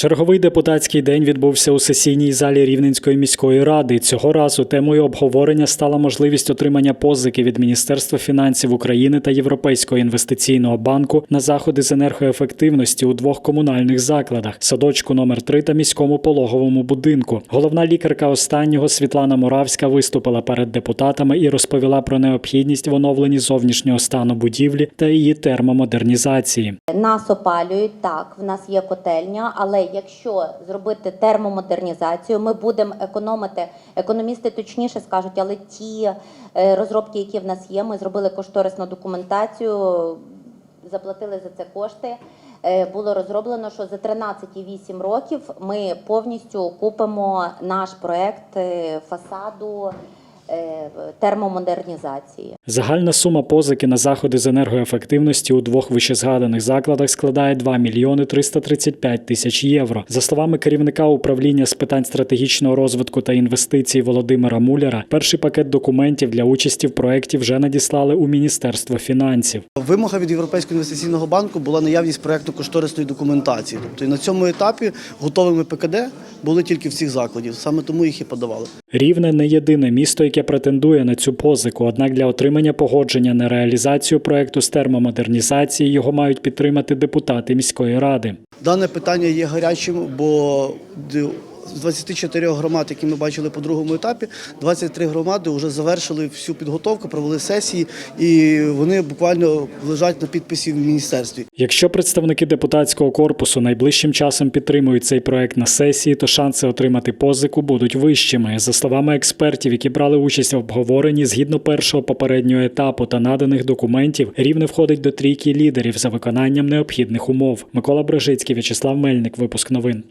Черговий депутатський день відбувся у сесійній залі Рівненської міської ради. Цього разу темою обговорення стала можливість отримання позики від Міністерства фінансів України та Європейського інвестиційного банку на заходи з енергоефективності у двох комунальних закладах садочку номер 3 та міському пологовому будинку. Головна лікарка останнього Світлана Моравська виступила перед депутатами і розповіла про необхідність в оновленні зовнішнього стану будівлі та її термомодернізації. Нас опалюють так, в нас є котельня, але якщо зробити термомодернізацію, ми будемо економити. Економісти точніше скажуть, але ті е, розробки, які в нас є, ми зробили кошторисну документацію, заплатили за це кошти. Е, Було розроблено, що за 13,8 років ми повністю купимо наш проект е, фасаду термомодернізації. Загальна сума позики на заходи з енергоефективності у двох вищезгаданих закладах складає 2 мільйони 335 тисяч євро. За словами керівника управління з питань стратегічного розвитку та інвестицій Володимира Муляра, перший пакет документів для участі в проєкті вже надіслали у Міністерство фінансів. Вимога від Європейського інвестиційного банку була наявність проекту кошторисної документації. Тобто і на цьому етапі готовими ПКД були тільки в цих закладів. Саме тому їх і подавали. Рівне не єдине місто, яке претендує на цю позику. Однак для отримання погодження на реалізацію проекту з термомодернізації його мають підтримати депутати міської ради. Дане питання є гарячим, бо з 24 громад, які ми бачили по другому етапі, 23 громади вже завершили всю підготовку, провели сесії, і вони буквально лежать на підписі в міністерстві. Якщо представники депутатського корпусу найближчим часом підтримують цей проект на сесії, то шанси отримати позику будуть вищими. За словами експертів, які брали участь в обговоренні, згідно першого попереднього етапу та наданих документів, рівне входить до трійки лідерів за виконанням необхідних умов. Микола Брежицький, В'ячеслав Мельник, випуск новин.